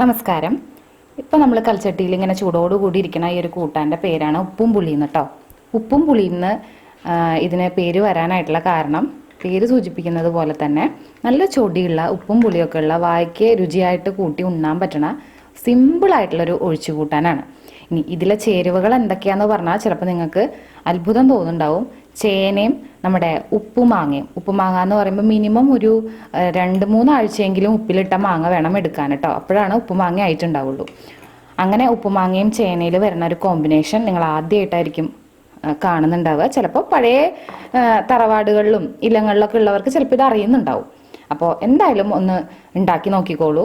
നമസ്കാരം. ഇപ്പം നമ്മൾ കൽച്ചട്ടിയിൽ ഇങ്ങനെ ചൂടോടുകൂടി ഇരിക്കുന്ന ഈ ഒരു കൂട്ടാന്റെ പേരാണ് ഉപ്പും പുളിയും കേട്ടോ ഉപ്പും പുളിന്ന് ഇതിന് പേര് വരാനായിട്ടുള്ള കാരണം പേര് സൂചിപ്പിക്കുന്നത് പോലെ തന്നെ നല്ല ചൊടിയുള്ള ഉപ്പും പുളിയൊക്കെ ഉള്ള വായ്ക്ക് രുചിയായിട്ട് കൂട്ടി ഉണ്ണാൻ പറ്റണ സിമ്പിളായിട്ടുള്ളൊരു ഒഴിച്ചു കൂട്ടാനാണ്. ഇനി ഇതിലെ ചേരുവകൾ എന്തൊക്കെയാന്ന് പറഞ്ഞാൽ ചിലപ്പോൾ നിങ്ങൾക്ക് അത്ഭുതം തോന്നുന്നുണ്ടാവും. ചേനയും നമ്മുടെ ഉപ്പുമാങ്ങയും ഉപ്പുമാങ്ങ എന്ന് പറയുമ്പോൾ മിനിമം ഒരു രണ്ട് മൂന്ന് ആഴ്ചയെങ്കിലും ഉപ്പിലിട്ട മാങ്ങ വേണം എടുക്കാൻ കേട്ടോ. അപ്പോഴാണ് ഉപ്പുമാങ്ങ ആയിട്ടുണ്ടാവുള്ളൂ. അങ്ങനെ ഉപ്പുമാങ്ങയും ചേനയിൽ വരുന്ന ഒരു കോമ്പിനേഷൻ നിങ്ങൾ ആദ്യമായിട്ടായിരിക്കും കാണുന്നുണ്ടാവുക. ചിലപ്പോൾ പഴയ തറവാടുകളിലും ഇല്ലങ്ങളിലൊക്കെ ഉള്ളവർക്ക് ചിലപ്പോൾ ഇത് അറിയുന്നുണ്ടാവും. അപ്പോൾ എന്തായാലും ഒന്ന് ഉണ്ടാക്കി നോക്കിക്കോളൂ.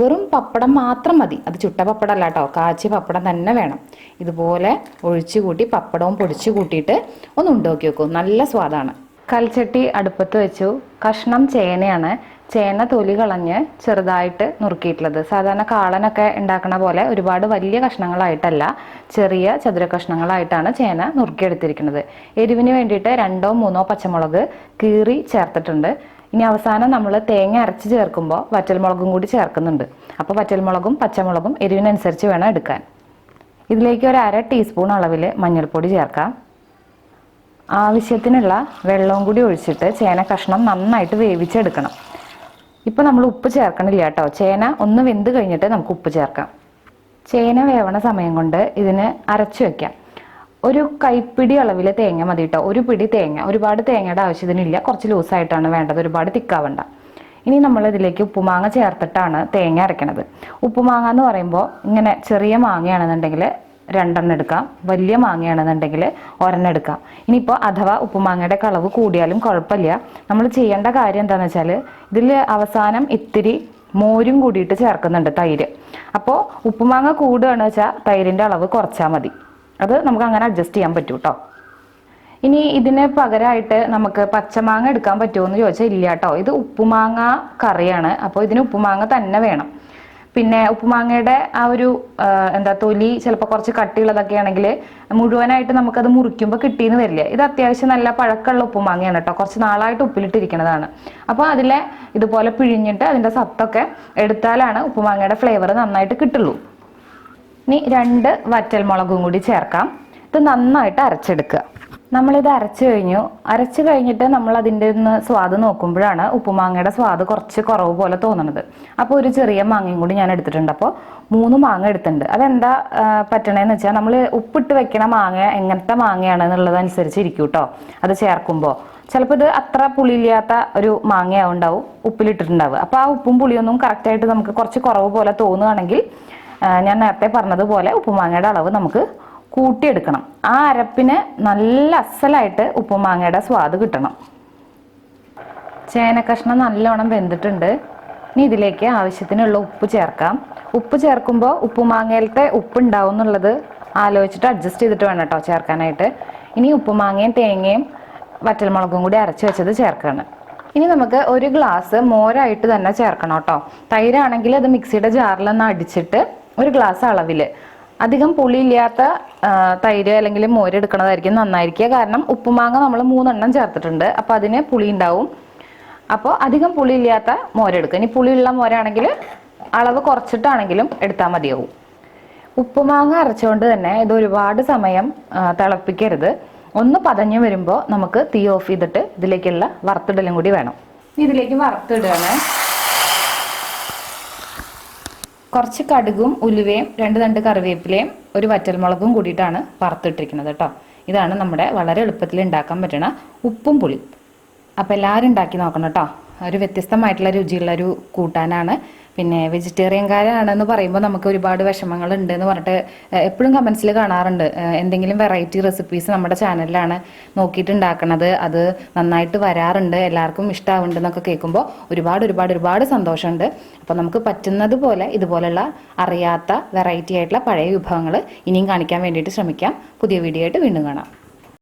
വെറും പപ്പടം മാത്രം മതി. അത് ചുട്ട പപ്പടം അല്ല കേട്ടോ കാച്ചിയ പപ്പടം തന്നെ വേണം. ഇതുപോലെ ഒഴിച്ചു കൂട്ടി പപ്പടവും പൊടിച്ചു കൂട്ടിയിട്ട് ഒന്ന് ഉണ്ടാക്കി വെക്കൂ. നല്ല സ്വാദാണ്. കൽച്ചട്ടി അടുപ്പത്ത് വെച്ചു. കഷ്ണം ചേനയാണ്. ചേന തൊലി കളഞ്ഞ് ചെറുതായിട്ട് നുറുക്കിയിട്ടുള്ളത്. സാധാരണ കാളനൊക്കെ ഉണ്ടാക്കുന്ന പോലെ ഒരുപാട് വലിയ കഷ്ണങ്ങളായിട്ടല്ല ചെറിയ ചതുര കഷ്ണങ്ങളായിട്ടാണ് ചേന നുറുക്കിയെടുത്തിരിക്കുന്നത്. എരിവിന് വേണ്ടിയിട്ട് രണ്ടോ മൂന്നോ പച്ചമുളക് കീറി ചേർത്തിട്ടുണ്ട്. ഇനി അവസാനം നമ്മൾ തേങ്ങ അരച്ച് ചേർക്കുമ്പോൾ വറ്റൽമുളകും കൂടി ചേർക്കുന്നുണ്ട്. അപ്പോൾ വറ്റൽമുളകും പച്ചമുളകും എരിവിനനുസരിച്ച് വേണം എടുക്കാൻ. ഇതിലേക്ക് ഒരു അര ടീസ്പൂൺ അളവിൽ മഞ്ഞൾപ്പൊടി ചേർക്കാം. ആവശ്യത്തിനുള്ള വെള്ളവും കൂടി ഒഴിച്ചിട്ട് ചേന കഷ്ണം നന്നായിട്ട് വേവിച്ചെടുക്കണം. ഇപ്പോൾ നമ്മൾ ഉപ്പ് ചേർക്കണില്ല കേട്ടോ. ചേന ഒന്ന് വെന്ത് കഴിഞ്ഞിട്ട് നമുക്ക് ഉപ്പ് ചേർക്കാം. ചേന വേവണ സമയം കൊണ്ട് ഇതിന് അരച്ചു വെക്കാം. ഒരു കൈപ്പിടി അളവിലെ തേങ്ങ മതി കേട്ടോ ഒരു പിടി തേങ്ങ. ഒരുപാട് തേങ്ങയുടെ ആവശ്യത്തിനില്ല. കുറച്ച് ലൂസായിട്ടാണ് വേണ്ടത്. ഒരുപാട് തിക്കാവണ്ട. ഇനി നമ്മൾ ഇതിലേക്ക് ഉപ്പുമാങ്ങ ചേർത്തിട്ടാണ് തേങ്ങ അരയ്ക്കണത് ഉപ്പുമാങ്ങ എന്ന് പറയുമ്പോൾ ഇങ്ങനെ ചെറിയ മാങ്ങയാണെന്നുണ്ടെങ്കിൽ രണ്ടെണ്ണം എടുക്കാം. വലിയ മാങ്ങയാണെന്നുണ്ടെങ്കിൽ ഒരെണ്ണം എടുക്കാം. ഇനിയിപ്പോൾ അഥവാ ഉപ്പുമാങ്ങയുടെ കളവ് കൂടിയാലും കുഴപ്പമില്ല. നമ്മൾ ചെയ്യേണ്ട കാര്യം എന്താണെന്ന് വെച്ചാൽ ഇതിൽ അവസാനം ഇത്തിരി മോരും കൂടിയിട്ട് ചേർക്കുന്നുണ്ട് തൈര്. അപ്പോൾ ഉപ്പുമാങ്ങ കൂടുകയാണെന്ന് വെച്ചാൽ തൈരിന്റെ അളവ് കുറച്ചാൽ മതി. അത് നമുക്ക് അങ്ങനെ അഡ്ജസ്റ്റ് ചെയ്യാൻ പറ്റൂ കേട്ടോ ഇനി ഇതിന് പകരമായിട്ട് നമുക്ക് പച്ചമാങ്ങ എടുക്കാൻ പറ്റുമോ എന്ന് ചോദിച്ചാൽ ഇല്ല കേട്ടോ ഇത് ഉപ്പുമാങ്ങ കറിയാണ്. അപ്പോൾ ഇതിന് ഉപ്പുമാങ്ങ തന്നെ വേണം. പിന്നെ ഉപ്പുമാങ്ങയുടെ ആ ഒരു എന്താ തൊലി ചിലപ്പോൾ കുറച്ച് കട്ടിയുള്ളതൊക്കെ ആണെങ്കിൽ മുഴുവനായിട്ട് നമുക്കത് മുറിക്കുമ്പോൾ കിട്ടിയെന്ന് വരില്ല. ഇത് അത്യാവശ്യം നല്ല പഴക്കമുള്ള ഉപ്പുമാങ്ങയാണ് കേട്ടോ കുറച്ച് നാളായിട്ട് ഉപ്പിലിട്ടിരിക്കുന്നതാണ് അപ്പോൾ അതിലെ ഇതുപോലെ പിഴിഞ്ഞിട്ട് അതിന്റെ സത്തൊക്കെ എടുത്താലാണ് ഉപ്പുമാങ്ങയുടെ ഫ്ലേവർ നന്നായിട്ട് കിട്ടുള്ളൂ. ഇനി രണ്ട് വറ്റൽ മുളകും കൂടി ചേർക്കാം. ഇത് നന്നായിട്ട് അരച്ചെടുക്കുക. നമ്മളിത് അരച്ചു കഴിഞ്ഞു. അരച്ചു കഴിഞ്ഞിട്ട് നമ്മൾ അതിന്റെ ഒന്ന് സ്വാദ് നോക്കുമ്പോഴാണ് ഉപ്പുമാങ്ങയുടെ സ്വാദ് കുറച്ച് കുറവ് പോലെ തോന്നുന്നത് അപ്പോൾ ഒരു ചെറിയ മാങ്ങയും കൂടി ഞാൻ എടുത്തിട്ടുണ്ട്. അപ്പോൾ മൂന്ന് മാങ്ങ എടുത്തിട്ടുണ്ട്. അതെന്താ പറ്റണേന്ന് വെച്ചാൽ നമ്മൾ ഉപ്പിട്ട് വെക്കണ മാങ്ങ എങ്ങനത്തെ മാങ്ങയാണ് എന്നുള്ളതനുസരിച്ച് ഇരിക്കും കേട്ടോ അത് ചേർക്കുമ്പോൾ ചിലപ്പോൾ ഇത് അത്ര പുളിയില്ലാത്ത ഒരു മാങ്ങയാവുണ്ടാവും ഉപ്പിലിട്ടിട്ടുണ്ടാവുക. അപ്പോൾ ആ ഉപ്പും പുളിയൊന്നും കറക്റ്റായിട്ട് നമുക്ക് കുറച്ച് കുറവ് പോലെ തോന്നുകയാണെങ്കിൽ ഞാൻ നേരത്തെ പറഞ്ഞതുപോലെ ഉപ്പുമാങ്ങയുടെ അളവ് നമുക്ക് കൂട്ടിയെടുക്കണം. ആ അരപ്പിന് നല്ല അസലായിട്ട് ഉപ്പുമാങ്ങയുടെ സ്വാദ് കിട്ടണം. ചേനക്കഷ്ണം കഷ്ണം നല്ലോണം വെന്തിട്ടുണ്ട്. ഇനി ഇതിലേക്ക് ആവശ്യത്തിനുള്ള ഉപ്പ് ചേർക്കാം. ഉപ്പ് ചേർക്കുമ്പോൾ ഉപ്പുമാങ്ങയിലത്തെ ഉപ്പ് ഉണ്ടാവും എന്നുള്ളത് ആലോചിച്ചിട്ട് അഡ്ജസ്റ്റ് ചെയ്തിട്ട് വേണം കേട്ടോ ചേർക്കാനായിട്ട്. ഇനി ഉപ്പുമാങ്ങയും തേങ്ങയും വറ്റൽമുളകും കൂടി അരച്ച് വെച്ചത് ചേർക്കുകയാണ് ഇനി നമുക്ക് ഒരു ഗ്ലാസ് മോരായിട്ട് തന്നെ ചേർക്കണം കേട്ടോ തൈരാണെങ്കിൽ അത് മിക്സിയുടെ ജാറിലൊന്ന് അടിച്ചിട്ട് ഒരു ഗ്ലാസ് അളവിൽ അധികം പുളിയില്ലാത്ത തൈര് അല്ലെങ്കിൽ മോര് എടുക്കുന്നതായിരിക്കും നന്നായിരിക്കുക. കാരണം ഉപ്പുമാങ്ങ നമ്മൾ മൂന്നെണ്ണം ചേർത്തിട്ടുണ്ട്. അപ്പോൾ അതിന് പുളി ഉണ്ടാവും. അപ്പോൾ അധികം പുളിയില്ലാത്ത മോരെടുക്കുക ഇനി പുളിയുള്ള മോരാണെങ്കിൽ അളവ് കുറച്ചിട്ടാണെങ്കിലും എടുത്താൽ മതിയാവും. ഉപ്പുമാങ്ങ അരച്ചുകൊണ്ട് തന്നെ ഇത് ഒരുപാട് സമയം തിളപ്പിക്കരുത്. ഒന്ന് പതഞ്ഞു വരുമ്പോൾ നമുക്ക് തീ ഓഫ് ചെയ്തിട്ട് ഇതിലേക്കുള്ള വറുത്തിടലും കൂടി വേണം. ഇതിലേക്ക് വറുത്തിടുകയാണ്. കുറച്ച് കടുകും ഉലുവയും രണ്ട് രണ്ട് കറിവേപ്പിലയും ഒരു വറ്റൽമുളകും കൂടിയിട്ടാണ് വറുത്തിട്ടിരിക്കുന്നത് കേട്ടോ. ഇതാണ് നമ്മുടെ വളരെ എളുപ്പത്തിൽ ഉണ്ടാക്കാൻ പറ്റുന്ന ഉപ്പും പുളി അപ്പോൾ എല്ലാവരും ഉണ്ടാക്കി നോക്കണം കേട്ടോ. ഒരു വ്യത്യസ്തമായിട്ടുള്ള രുചിയുള്ള ഒരു കൂട്ടാനാണ്. പിന്നെ വെജിറ്റേറിയൻകാരാണെന്ന് പറയുമ്പോൾ നമുക്ക് ഒരുപാട് വിഷമങ്ങൾ ഉണ്ട് എന്ന് പറഞ്ഞിട്ട് എപ്പോഴും കമൻസിൽ കാണാറുണ്ട്. എന്തെങ്കിലും വെറൈറ്റി റെസിപ്പീസ് നമ്മുടെ ചാനലിലാണ് നോക്കിയിട്ട് ഉണ്ടാക്കണത് അത് നന്നായിട്ട് വരാറുണ്ട് എല്ലാവർക്കും ഇഷ്ടമാവുന്നുണ്ട് എന്നൊക്കെ കേൾക്കുമ്പോൾ ഒരുപാട് ഒരുപാട് ഒരുപാട് സന്തോഷമുണ്ട്. അപ്പോൾ നമുക്ക് പറ്റുന്നത് പോലെ ഇതുപോലുള്ള അറിയാത്ത വെറൈറ്റി ആയിട്ടുള്ള പഴയ വിഭവങ്ങൾ ഇനിയും കാണിക്കാൻ വേണ്ടിയിട്ട് ശ്രമിക്കാം. പുതിയ വീഡിയോ ആയിട്ട് വീണ്ടും കാണാം.